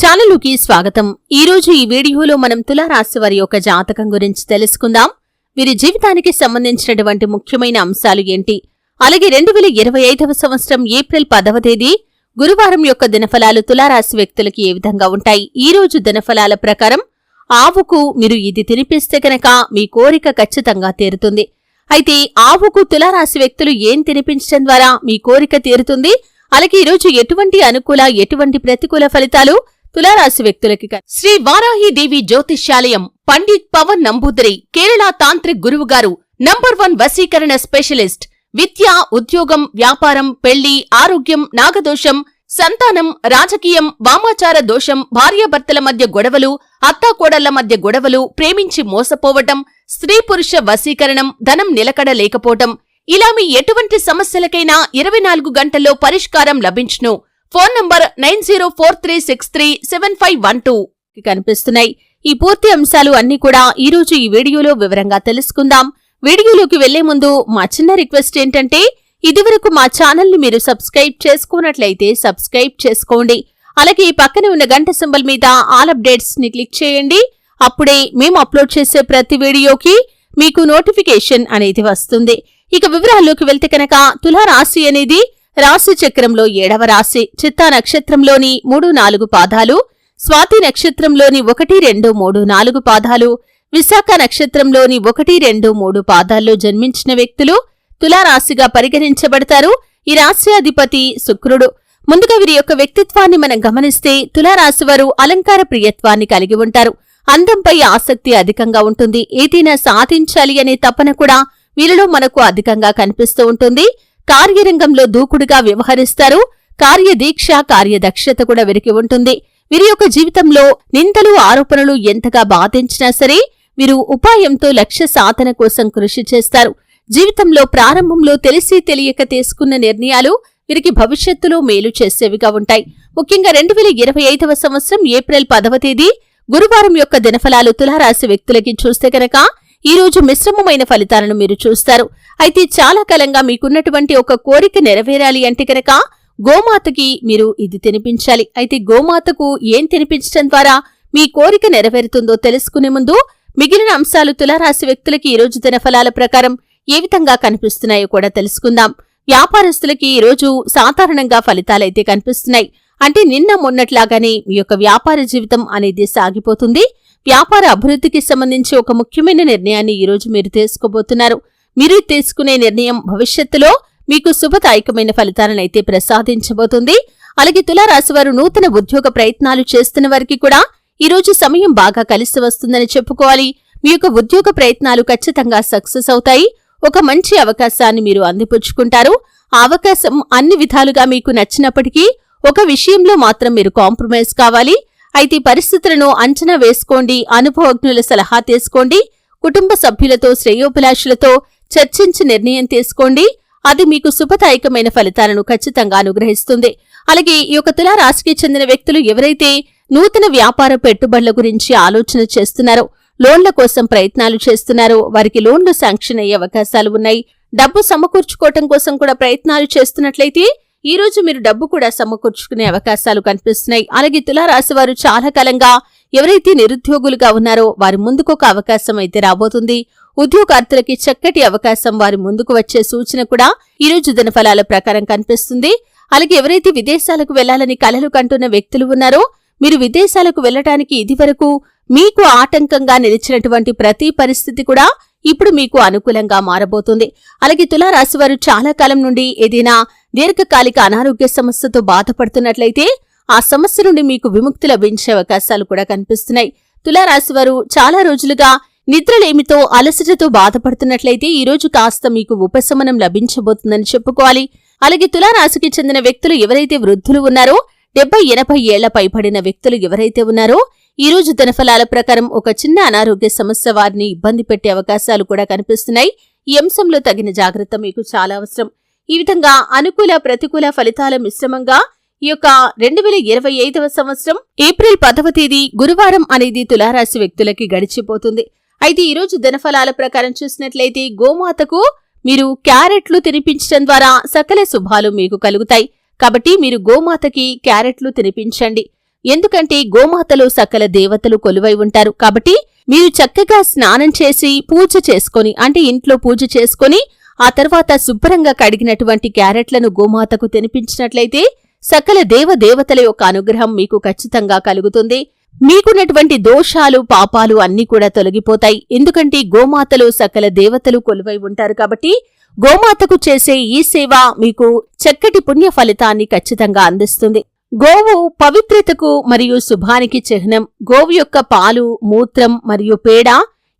ఛానలుకి స్వాగతం. ఈ రోజు ఈ వీడియోలో మనం తులారాశి వారి యొక్క జాతకం గురించి తెలుసుకుందాం. వీరి జీవితానికి సంబంధించినటువంటి ముఖ్యమైన అంశాలు ఏంటి? అలాగే రెండు వేల ఇరవై ఐదవ సంవత్సరం ఏప్రిల్ పదవ తేదీ గురువారం యొక్క దినఫలాలు తులారాశి వ్యక్తులకి ఏ విధంగా ఉంటాయి? ఈ రోజు దినఫలాల ప్రకారం ఆవుకు మీరు ఇది తినిపిస్తే కనుక మీ కోరిక ఖచ్చితంగా తీరుతుంది. అయితే ఆవుకు తులారాశి వ్యక్తులు ఏం తినిపించడం ద్వారా మీ కోరిక తీరుతుంది? అలాగే ఈరోజు ఎటువంటి అనుకూల ఎటువంటి ప్రతికూల ఫలితాలు తులారాశి వ్యక్తులకి శ్రీ వారాహి దేవి జ్యోతిష్యాలయం పండిత్ పవన్ నంబూదరి కేరళ తాంత్రిక్ గురువు గారు నంబర్ వన్ వశీకరణ స్పెషలిస్ట్ విద్య ఉద్యోగం వ్యాపారం పెళ్ళి ఆరోగ్యం నాగదోషం సంతానం రాజకీయం వామాచార దోషం భార్యాభర్తల మధ్య గొడవలు అత్తాకోడళ్ళ మధ్య గొడవలు ప్రేమించి మోసపోవటం స్త్రీ పురుష వశీకరణం ధనం నిలకడ లేకపోవటం ఇలా మీ ఎటువంటి సమస్యలకైనా ఇరవై నాలుగు గంటల్లో పరిష్కారం లభించును. Phone number nine zero four three six three seven five one two కనిపిస్తున్నాయి. ఈ పూర్తి అంశాలు అన్ని కూడా ఈ రోజు ఈ వీడియోలో వివరంగా తెలుసుకుందాం. వీడియోలోకి వెళ్ళే ముందు మా చిన్న రిక్వెస్ట్ ఏంటంటే ఇదివరకు మా ఛానల్ని మీరు సబ్స్క్రైబ్ చేసుకున్నట్లయితే సబ్స్క్రైబ్ చేసుకోండి. అలాగే ఈ పక్కనే ఉన్న గంట సింబల్ మీద ఆల్ అప్డేట్స్ని క్లిక్ చేయండి. అప్పుడే మేము అప్లోడ్ చేసే ప్రతి వీడియోకి మీకు నోటిఫికేషన్ అనేది వస్తుంది. ఇక వివరాల్లోకి వెళ్తే కనుక తులారాశి అనేది రాశి చక్రంలో ఏడవ రాశి చిత్తా నక్షత్రంలోని మూడు నాలుగు పాదాలు స్వాతి నక్షత్రంలోని ఒకటి రెండు మూడు నాలుగు పాదాలు విశాఖ నక్షత్రంలోని ఒకటి రెండు మూడు పాదాల్లో జన్మించిన వ్యక్తులు తులారాశిగా పరిగణించబడతారు. ఈ రాశి అధిపతి శుక్రుడు. ముందుగా వీరి యొక్క వ్యక్తిత్వాన్ని మనం గమనిస్తే తులారాశి వారు అలంకార ప్రియత్వాన్ని కలిగి ఉంటారు. అందంపై ఆసక్తి అధికంగా ఉంటుంది. ఏదైనా సాధించాలి అనే తపన కూడా వీరిలో మనకు అధికంగా కనిపిస్తూ ఉంటుంది. కార్యరంగంలో దూకుడుగా వ్యవహరిస్తారు. కార్యదీక్ష కార్యదక్షత కూడా వీరికి ఉంటుంది. వీరి యొక్క జీవితంలో నిందలు ఆరోపణలు ఎంతగా బాధించినా సరే వీరు ఉపాయంతో లక్ష్య సాధన కోసం కృషి చేస్తారు. జీవితంలో ప్రారంభంలో తెలిసి తెలియక తీసుకున్న నిర్ణయాలు వీరికి భవిష్యత్తులో మేలు చేసేవిగా ఉంటాయి. ముఖ్యంగా రెండు వేల ఇరవై ఐదవ సంవత్సరం ఏప్రిల్ పదవ తేదీ గురువారం యొక్క దినఫలాలు తులారాశి వ్యక్తులకి చూస్తే కనుక ఈ రోజు మిశ్రమమైన ఫలితాలను మీరు చూస్తారు. అయితే చాలా కాలంగా మీకున్నటువంటి ఒక కోరిక నెరవేరాలి అంటే కనుక గోమాతకి మీరు ఇది తినిపించాలి. అయితే గోమాతకు ఏం తినిపించడం ద్వారా మీ కోరిక నెరవేరుతుందో తెలుసుకునే ముందు మిగిలిన అంశాలు తులారాశి వ్యక్తులకి ఈ రోజు దినఫలాల ప్రకారం ఏ విధంగా కనిపిస్తున్నాయో కూడా తెలుసుకుందాం. వ్యాపారస్తులకి ఈ రోజు సాధారణంగా ఫలితాలైతే కనిపిస్తున్నాయి. అంటే నిన్న మొన్నట్లాగానే మీ యొక్క వ్యాపార జీవితం అనేది సాగిపోతుంది. వ్యాపార అభివృద్ధికి సంబంధించి ఒక ముఖ్యమైన నిర్ణయాన్ని ఈ రోజు మీరు తీసుకోబోతున్నారు. మీరు తీసుకునే నిర్ణయం భవిష్యత్తులో మీకు శుభదాయకమైన ఫలితాలనైతే ప్రసాదించబోతుంది. అలాగే తులారాశి వారు నూతన ఉద్యోగ ప్రయత్నాలు చేస్తున్న వారికి కూడా ఈ రోజు సమయం బాగా కలిసి వస్తుందని చెప్పుకోవాలి. మీ యొక్క ఉద్యోగ ప్రయత్నాలు ఖచ్చితంగా సక్సెస్ అవుతాయి. ఒక మంచి అవకాశాన్ని మీరు అందిపుచ్చుకుంటారు. ఆ అవకాశం అన్ని విధాలుగా మీకు నచ్చినప్పటికీ ఒక విషయంలో మాత్రం మీరు కాంప్రమైజ్ కావాలి. అయితే పరిస్థితులను అంచనా వేసుకోండి అనుభవజ్ఞుల సలహా తీసుకోండి కుటుంబ సభ్యులతో శ్రేయోభిలాషులతో చర్చించి నిర్ణయం తీసుకోండి. అది మీకు శుభదాయకమైన ఫలితాలను ఖచ్చితంగా అనుగ్రహిస్తుంది. అలాగే ఈ యొక్క తులారాశికి చెందిన వ్యక్తులు ఎవరైతే నూతన వ్యాపార పెట్టుబడుల గురించి ఆలోచన చేస్తున్నారో లోన్ల కోసం ప్రయత్నాలు చేస్తున్నారో వారికి లోన్లు శాంక్షన్ అయ్యే అవకాశాలు ఉన్నాయి. డబ్బు సమకూర్చుకోవటం కోసం కూడా ప్రయత్నాలు చేస్తున్నట్లయితే ఈ రోజు మీరు డబ్బు కూడా సమకూర్చుకునే అవకాశాలు కనిపిస్తున్నాయి. అలాగే తులారాశి వారు చాలా కాలంగా ఎవరైతే నిరుద్యోగులుగా ఉన్నారో వారి ముందుకు ఒక అవకాశం అయితే రాబోతుంది. ఉద్యోగార్థులకి చక్కటి అవకాశం వారి ముందుకు వచ్చే సూచన కూడా ఈ రోజు దినఫలాల ప్రకారం కనిపిస్తుంది. అలాగే ఎవరైతే విదేశాలకు వెళ్ళాలని కలలు కంటున్న వ్యక్తులు ఉన్నారో మీరు విదేశాలకు వెళ్ళటానికి ఇదివరకు మీకు ఆటంకంగా నిలిచినటువంటి ప్రతి పరిస్థితి కూడా ఇప్పుడు మీకు అనుకూలంగా మారబోతుంది. అలాగే తులారాశి వారు చాలా కాలం నుండి ఏదైనా దీర్ఘకాలిక అనారోగ్య సమస్యతో బాధపడుతున్నట్లయితే ఆ సమస్య నుండి మీకు విముక్తి లభించే అవకాశాలు కూడా కనిపిస్తున్నాయి. తులారాశి వారు చాలా రోజులుగా నిద్రలేమితో అలసటతో బాధపడుతున్నట్లయితే ఈ రోజు కాస్త మీకు ఉపశమనం లభించబోతుందని చెప్పుకోవాలి. అలాగే తులారాశికి చెందిన వ్యక్తులు ఎవరైతే వృద్ధులు ఉన్నారో డెబ్బై ఎనభై ఏళ్ళ పైబడిన వ్యక్తులు ఎవరైతే ఉన్నారో ఈ రోజు ధనఫలాల ప్రకారం ఒక చిన్న అనారోగ్య సమస్య వారిని ఇబ్బంది పెట్టే అవకాశాలు కూడా కనిపిస్తున్నాయి. ఈ అంశంలో తగిన జాగ్రత్త మీకు చాలా అవసరం. ఈ విధంగా అనుకూల ప్రతికూల ఫలితాల మిశ్రమంగా ఈ యొక్క రెండు వేల ఇరవై ఐదవ సంవత్సరం ఏప్రిల్ పదవ తేదీ గురువారం అనేది తులారాశి వ్యక్తులకి గడిచిపోతుంది. అయితే ఈ రోజు ప్రకారం చూసినట్లయితే గోమాతకు మీరు క్యారెట్లు తినిపించడం ద్వారా సకల శుభాలు మీకు కలుగుతాయి. కాబట్టి మీరు గోమాతకి క్యారెట్లు తినిపించండి. ఎందుకంటే గోమాతలో సకల దేవతలు కొలువై ఉంటారు. కాబట్టి మీరు చక్కగా స్నానం చేసి పూజ చేసుకొని అంటే ఇంట్లో పూజ చేసుకొని ఆ తర్వాత శుభ్రంగా కడిగినటువంటి క్యారెట్లను గోమాతకు తినిపించినట్లయితే సకల దేవ దేవతల యొక్క అనుగ్రహం మీకు ఖచ్చితంగా కలుగుతుంది. మీకున్నటువంటి దోషాలు పాపాలు అన్నీ కూడా తొలగిపోతాయి. ఎందుకంటే గోమాతలో సకల దేవతలు కొలువై ఉంటారు కాబట్టి గోమాతకు చేసే ఈ సేవ మీకు చక్కటి పుణ్య ఫలితాన్ని ఖచ్చితంగా అందిస్తుంది. గోవు పవిత్రతకు మరియు శుభానికి చిహ్నం. గోవు యొక్క పాలు మూత్రం మరియు పేడ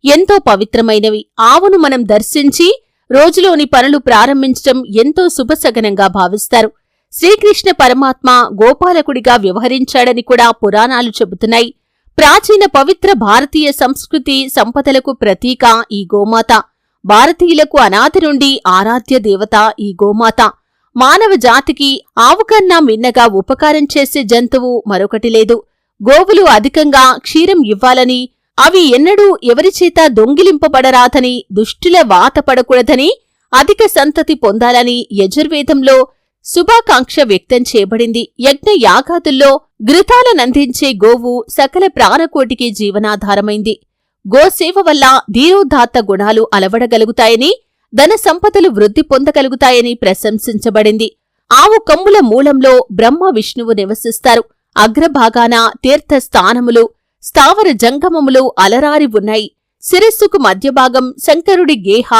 ఎంతో పవిత్రమైనవి. ఆవును మనం దర్శించి రోజులోని పనులు ప్రారంభించటం ఎంతో శుభసగనంగా భావిస్తారు. శ్రీకృష్ణ పరమాత్మ గోపాలకుడిగా వ్యవహరించాడని కూడా పురాణాలు చెబుతున్నాయి. ప్రాచీన పవిత్ర భారతీయ సంస్కృతి సంపదలకు ప్రతీక ఈ గోమాత. భారతీయులకు అనాథ నుండి ఆరాధ్య దేవత ఈ గోమాత. మానవ జాతికి ఆవుకన్నా మిన్నగా ఉపకారం చేసే జంతువు మరొకటి లేదు. గోవులు అధికంగా క్షీరం ఇవ్వాలని అవి ఎన్నడూ ఎవరిచేత దొంగిలింపబడరాదని దుష్టుల వాతపడకూడదని అధిక సంతతి పొందాలని యజుర్వేదంలో శుభాకాంక్ష వ్యక్తం చేయబడింది. యజ్ఞ యాగాదుల్లో ఘృతాలనందించే గోవు సకల ప్రాణకోటికి జీవనాధారమైంది. గోసేవ వల్ల ధీరోదాత్త గుణాలు అలవడగలుగుతాయని ధన సంపదలు వృద్ధి పొందగలుగుతాయని ప్రశంసించబడింది. ఆవు కమ్ముల మూలంలో బ్రహ్మ విష్ణువు నివసిస్తారు. అగ్రభాగాన తీర్థస్థానములు స్థావర జంగమములు అలరారి ఉన్నాయి. శిరస్సుకు మధ్యభాగం శంకరుడి గేహ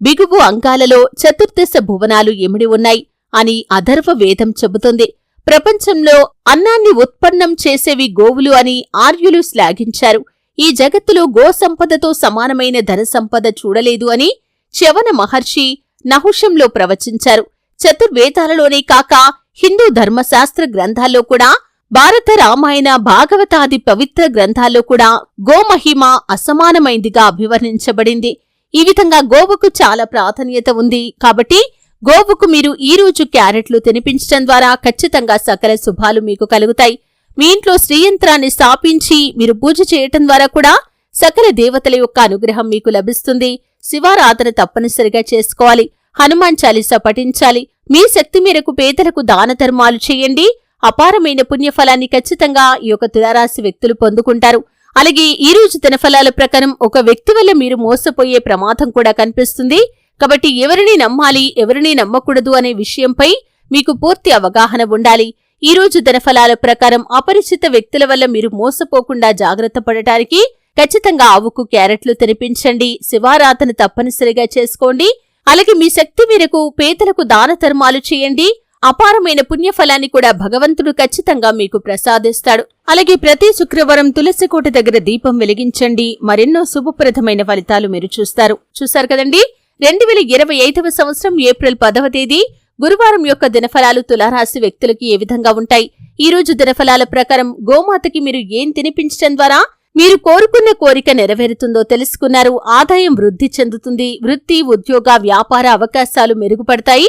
బిగువు అంగాలలో చతుర్దశ భువనాలు ఎమిడి ఉన్నాయి అని అధర్వ వేదం చెబుతుంది. ప్రపంచంలో అన్నాన్ని ఉత్పన్నం చేసేవి గోవులు అని ఆర్యులు శ్లాఘించారు. ఈ జగత్తులో గో సంపదతో సమానమైన ధన సంపద చూడలేదు అని చ్యవన మహర్షి నహుషంలో ప్రవచించారు. చతుర్వేదాలలోనే కాక హిందూ ధర్మశాస్త్ర గ్రంథాల్లో కూడా భారత రామాయణ భాగవతాది పవిత్ర గ్రంథాల్లో కూడా గోమహిమ అసమానమైందిగా అభివర్ణించబడింది. ఈ విధంగా గోవుకు చాలా ప్రాధాన్యత ఉంది. కాబట్టి గోవుకు మీరు ఈ రోజు క్యారెట్లు తినిపించడం ద్వారా ఖచ్చితంగా సకల శుభాలు మీకు కలుగుతాయి. మీ ఇంట్లో శ్రీయంత్రాన్ని స్థాపించి మీరు పూజ చేయటం ద్వారా కూడా సకల దేవతల యొక్క అనుగ్రహం మీకు లభిస్తుంది. శివారాధన తప్పనిసరిగా చేసుకోవాలి. హనుమాన్ చాలీసా పఠించాలి. మీ శక్తి మేరకు పేదలకు దాన ధర్మాలు చేయండి. అపారమైన పుణ్యఫలాన్ని ఖచ్చితంగా ఈ యొక్క తులారాశి వ్యక్తులు పొందుకుంటారు. అలాగే ఈ రోజు దినఫలాల ప్రకారం ఒక వ్యక్తి వల్ల మీరు మోసపోయే ప్రమాదం కూడా కనిపిస్తుంది. కాబట్టి ఎవరిని నమ్మాలి ఎవరిని నమ్మకూడదు అనే విషయంపై మీకు పూర్తి అవగాహన ఉండాలి. ఈ రోజు దినఫలాల ప్రకారం అపరిచిత వ్యక్తుల వల్ల మీరు మోసపోకుండా జాగ్రత్త పడటానికి ఖచ్చితంగా ఆవుకు క్యారెట్లు తినిపించండి శివారాధన తప్పనిసరిగా చేసుకోండి. అలాగే మీ శక్తి మేరకు పేదలకు దాన ధర్మాలు చేయండి. అపారమైన పుణ్యఫలాన్ని కూడా భగవంతుడు ఖచ్చితంగా మీకు ప్రసాదిస్తాడు. అలాగే ప్రతి శుక్రవారం తులసి కోట దగ్గర దీపం వెలిగించండి. మరెన్నో శుభప్రదమైన ఫలితాలు మీరు చూస్తారు. చూశారు కదండి? రెండు వేల ఇరవై ఐదవ సంవత్సరం ఏప్రిల్ పదవ తేదీ గురువారం యొక్క దినఫలాలు తులారాశి వ్యక్తులకి ఏ విధంగా ఉంటాయి? ఈ రోజు దినఫలాల ప్రకారం గోమాతకి మీరు ఏం తినిపించడం ద్వారా మీరు కోరుకున్న కోరిక నెరవేరుతుందో తెలుసుకున్నారు. ఆదాయం వృద్ధి చెందుతుంది. వృత్తి ఉద్యోగ వ్యాపార అవకాశాలు మెరుగుపడతాయి.